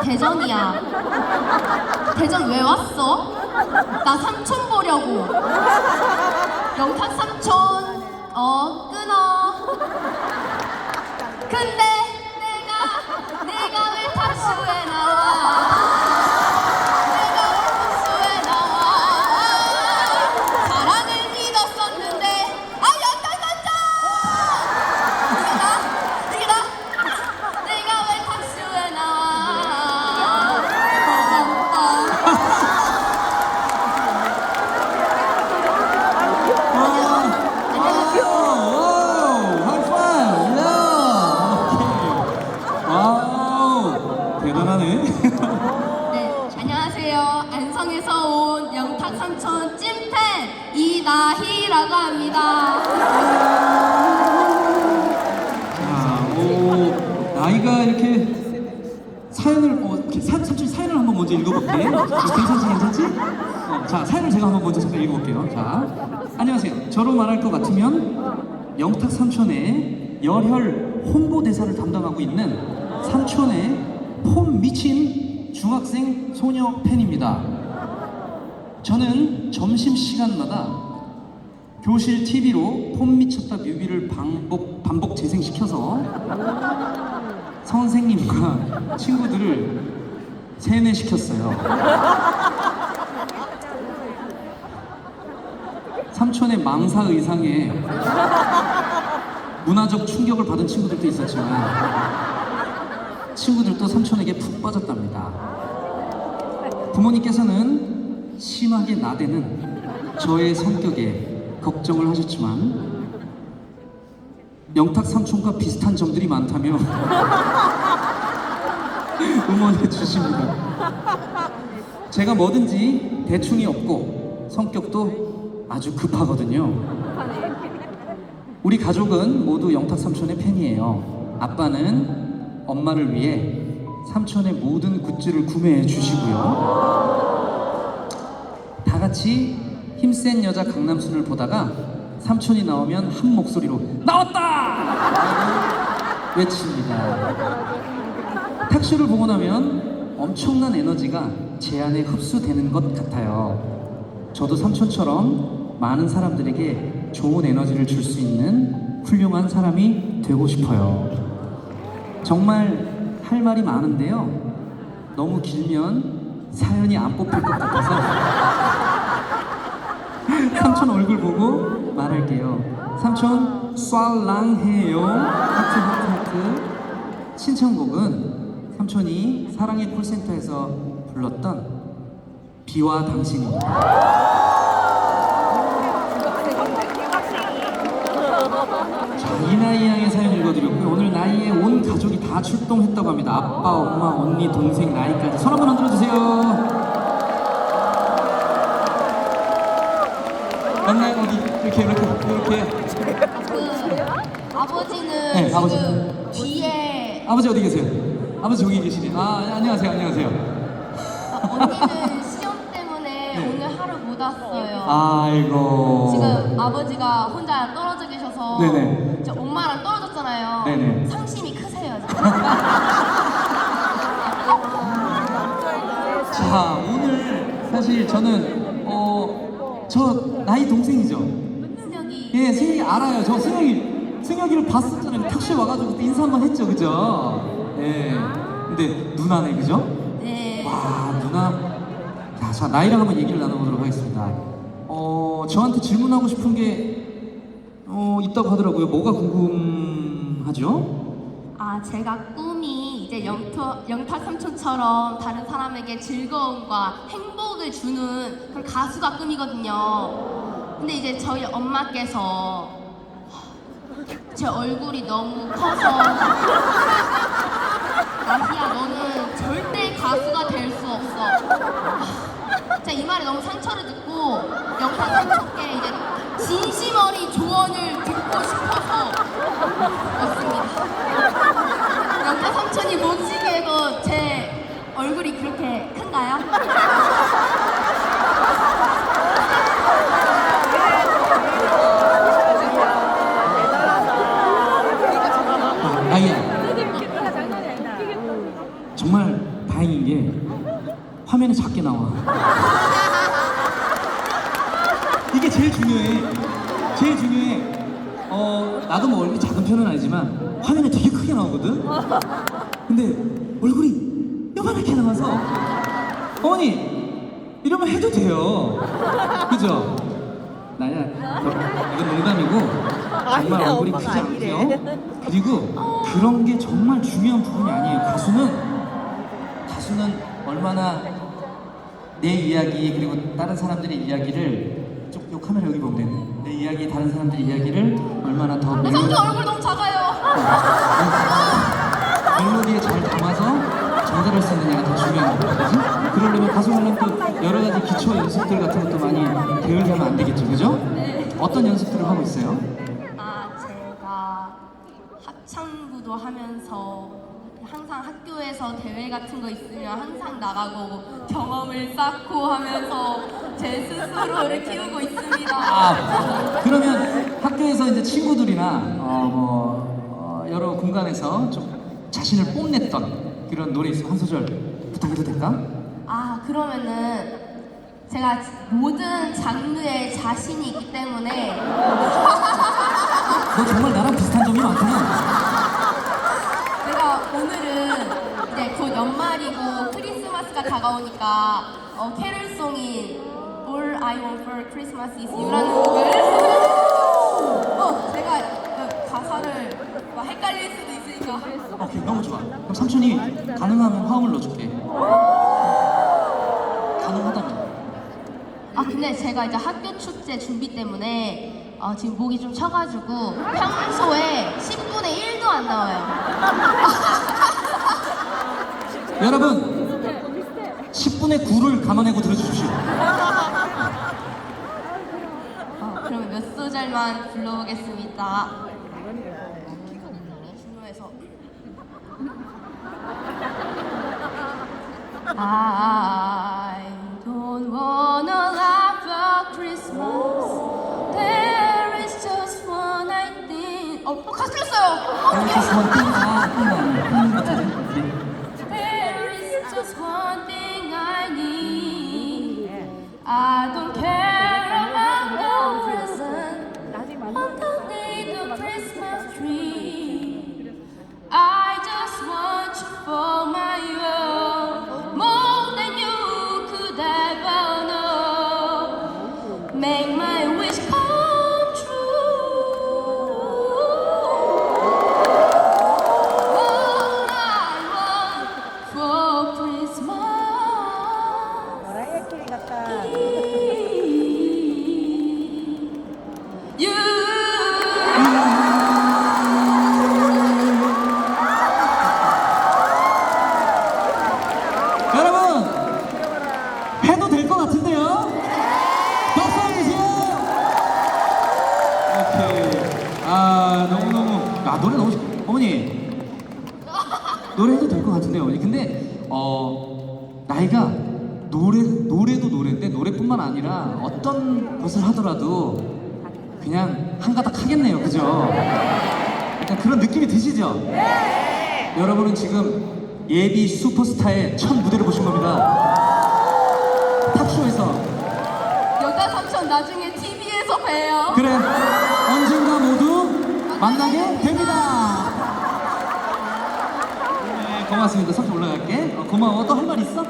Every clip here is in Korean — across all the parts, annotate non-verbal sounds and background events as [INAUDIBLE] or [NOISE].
대전이야. 대전 왜 왔어? 나 삼촌 보려고. 영탁 삼촌, 어, 끊어. 근데 내가, 내가 왜 탁수에 나와? 대단하네. 네, 안녕하세요. 안성에서 온 영탁 삼촌 찐팬 이나희라고 합니다. 자, 오, 나이가 이렇게 사연을, 어, 이렇게 사, 삼촌 사연을 한번 먼저 읽어볼게. 괜찮지, 괜찮지? 어, 자, 사연을 제가 한번 먼저 잠깐 읽어볼게요. 자, 안녕하세요. 저로 말할 것 같으면 영탁 삼촌의 열혈 홍보대사를 담당하고 있는 삼촌의 폼 미친 중학생 소녀 팬입니다. 저는 점심시간마다 교실 TV로 폼 미쳤다 뮤비를 반복, 반복 재생시켜서 선생님과 친구들을 세뇌시켰어요. 삼촌의 망사 의상에 문화적 충격을 받은 친구들도 있었지만 친구들도 삼촌에게 푹 빠졌답니다. 부모님께서는 심하게 나대는 저의 성격에 걱정을 하셨지만 영탁 삼촌과 비슷한 점들이 많다며 [LAUGHS] 응원해 주십니다. 제가 뭐든지 대충이 없고 성격도 아주 급하거든요. 우리 가족은 모두 영탁 삼촌의 팬이에요. 아빠는 엄마를 위해 삼촌의 모든 굿즈를 구매해 주시고요. 다 같이 힘센 여자 강남순을 보다가 삼촌이 나오면 한 목소리로 나왔다! 외칩니다. 탁쇼를 보고 나면 엄청난 에너지가 제 안에 흡수되는 것 같아요. 저도 삼촌처럼 많은 사람들에게 좋은 에너지를 줄 수 있는 훌륭한 사람이 되고 싶어요. 정말 할 말이 많은데요. 너무 길면 사연이 안 뽑힐 것 같아서 [LAUGHS] 삼촌 얼굴 보고 말할게요. 삼촌 쏴랑해요. 하트 하트 하트. 신청곡은 삼촌이 사랑의 콜센터에서 불렀던 비와 당신입니다. 자, 이나이 양의 사연 읽어드렸고요. 오늘 나이에 온 가족이 다 출동했다고 합니다. 아빠, 엄마, 언니, 동생, 나이까지. 손 한번 흔들어주세요. 맨날 어디 이렇게 이렇게 이렇게 그 아버지는 네, 아버지. 지금 뒤에 아버지 어디 계세요? 아버지 저기 계시네. 아 안녕하세요 안녕하세요. 언니는 [LAUGHS] 시험 때문에 네. 오늘 하루 못 왔어요. 아이고. 지금 아버지가 혼자 떨어져 계셔서 네네. 떨어졌잖아요. 네네. 상심이 크세요. 지금. [LAUGHS] 자 오늘 사실 저는 어저 나이 동생이죠. 승혁이 예 승혁이 알아요. 저 승혁이 승혁이를 봤었잖아요. 탁시 와가지고 그때 인사 한번 했죠, 그죠? 예. 근데 누나네 그죠? 네. 와 누나 야, 자 나이랑 한번 얘기를 나눠보도록 하겠습니다 어 저한테 질문하고 싶은 게 어, 있다고 하더라고요 뭐가 궁금 하죠? 아 제가 꿈이 이제 영탁 영탁 삼촌처럼 다른 사람에게 즐거움과 행복을 주는 그런 가수가 꿈이거든요. 근데 이제 저희 엄마께서 제 얼굴이 너무 커서 나희야 너는 절대 가수가 될 수 없어. 제가 이 말에 너무 상처를 듣고 영탁 삼촌께 이제 진심 어린 조언을 듣고 싶어 서 왔습니다. 영탁 삼촌이 못지기에도 제 얼굴이 그렇게 큰가요? 나이야 정말 다행이다 다행인 게 화면이 작게 나와. 이게 제일 중요해. 제일 중요해. 어, 나도 뭐 얼굴이 작은 편은 아니지만 화면이 되게 크게 나오거든. 근데 얼굴이 요만하게 나와서 어머니 이러면 해도 돼요. 그죠? 나야 어, 이건 농담이고 정말 아니야, 얼굴이 크지 아니래. 않고요. 그리고 그런 게 정말 중요한 부분이 아니에요. 가수는 가수는 얼마나 내 이야기 그리고 다른 사람들의 이야기를 쪽, 요 카메라 여기 보면 되네. 내 이야기 다른 사람들의 이야기를 얼마나 더 아, 성주 얼굴 너무 작아요. 멜로디에 잘 담아서 전달할 수 있느냐가 더 중요한 거거든요. 그러려면 가수하려면 또 여러 가지 기초 연습들 같은 것도 많이 배우려면 안 되겠죠, 그죠? 어떤 연습들을 하고 있어요? 아, 제가 합창부도 하면서 항상 학교에서 대회 같은 거 있으면 항상 나가고 경험을 쌓고 하면서 제 스스로를 키우고 있습니다. 아, 그러면 학교에서 이제 친구들이나 어, 뭐, 어, 여러 공간에서 좀 자신을 뽐냈던 그런 노래 있으면 한 소절 부탁해도 될까? 아, 그러면은 제가 모든 장르에 자신이 있기 때문에 너 정말 나랑 비슷한 점이 많구나. 오늘은 이제 곧 연말이고 크리스마스가 다가오니까 어, 캐롤송인 All I Want for Christmas is You라는 곡을 어, 제가 그 가사를 막 헷갈릴 수도 있으니까 오케이, 너무 좋아. 그럼 삼촌이 가능하면 화음을 넣어줄게. 가능하다면. 아 근데 제가 이제 학교 축제 준비 때문에 어, 지금 목이 좀 쳐가지고 평소에 10분의 1도 안 나와요 여러분 10분의 9를 감안하고 들어주십시오 어, 그럼 몇 소절만 불러보겠습니다. I don't wanna laugh at Christmas. There is just one I think. 어, 어 가수 틀렸어요. One 노래 해도 될 것 같은데요 어머니 근데 어 나이가 노래 노래도 노래인데 노래뿐만 아니라 어떤 것을 하더라도 그냥 한 가닥 하겠네요 그죠? 약간 그런 느낌이 드시죠? 여러분은 지금 예비 슈퍼스타의 첫 무대를 보신 겁니다. 탑쇼에서 여자 삼촌 나중에 TV에서 봬요. 그래 언젠가 모두 만나게 됩니다. 네, 고맙습니다. 삼촌 올라갈게. 어, 고마워. 또 할 말 있어?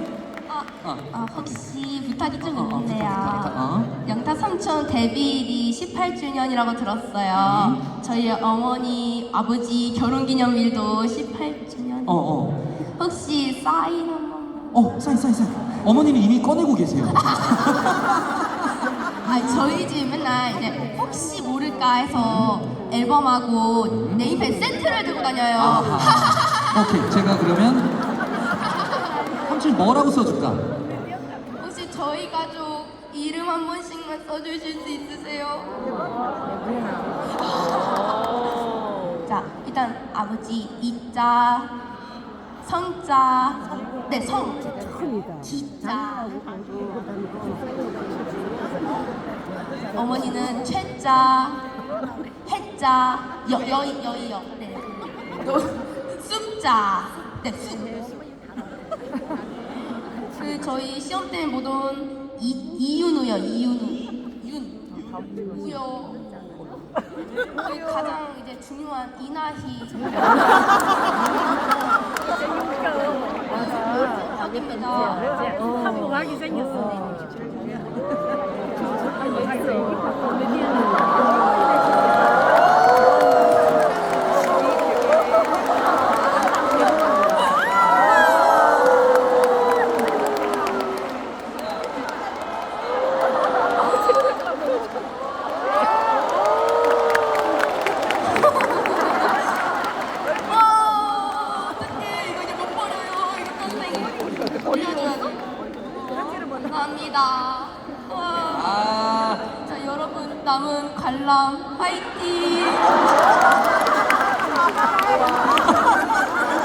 아, 어. 아, 혹시 부탁이 좀 어, 어, 있는데요. 부탁, 부탁. 어. 영탁 삼촌 데뷔일이 18주년이라고 들었어요. 음. 저희 어머니, 아버지 결혼기념일도 18주년. 어 어. 혹시 사인 한 번만. 어 사인 사인 사인. 어머니는 이미 꺼내고 계세요. [LAUGHS] 아, 저희 집 맨날 이제 혹시 모를까 해서 앨범하고 네임펜 세트를 들고 다녀요. 아하. 오케이 제가 그러면 삼촌 뭐라고 써줄까? 혹시 저희 가족 이름 한 번씩만 써주실 수 있으세요? 자, 일단 아버지 이자, 성자, 네 성, 지자. 어머니는 최자, 해자, 여 여이 여이요. 네. 또 숫자, 네 숫. 저희 시험 때문에 못온 이윤우요, 이윤우. 윤. 우요. 저희 가장 이제 중요한 이나희. 여기입니다. 한복하게 생겼어. 관람 화이팅!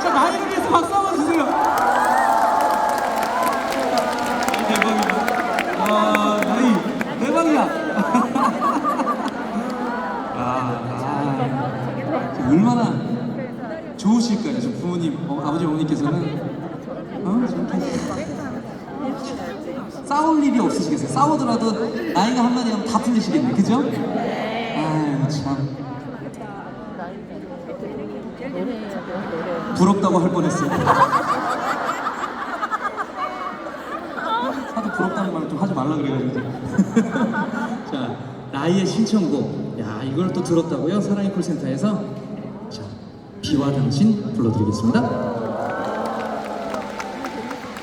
자 나이를 위해서 박수 한번 주세요. 대박이다. 와 나이 대박이야. [LAUGHS] 아, 아, 얼마나 좋으실까요, 지금 부모님, 어, 아버지, 어머니께서는 어 싸울 일이 없으시겠어요. 싸우더라도 나이가 한마디 하면 다 풀리시겠네, 그죠? 참. 부럽다고 할 뻔했어요. 하도 부럽다는 말을 좀 하지 말라 그래가지고. [LAUGHS] 자, 나이의 신청곡. 야, 이걸 또 들었다고요? 사랑의 콜센터에서. 자, 비와 당신 불러드리겠습니다.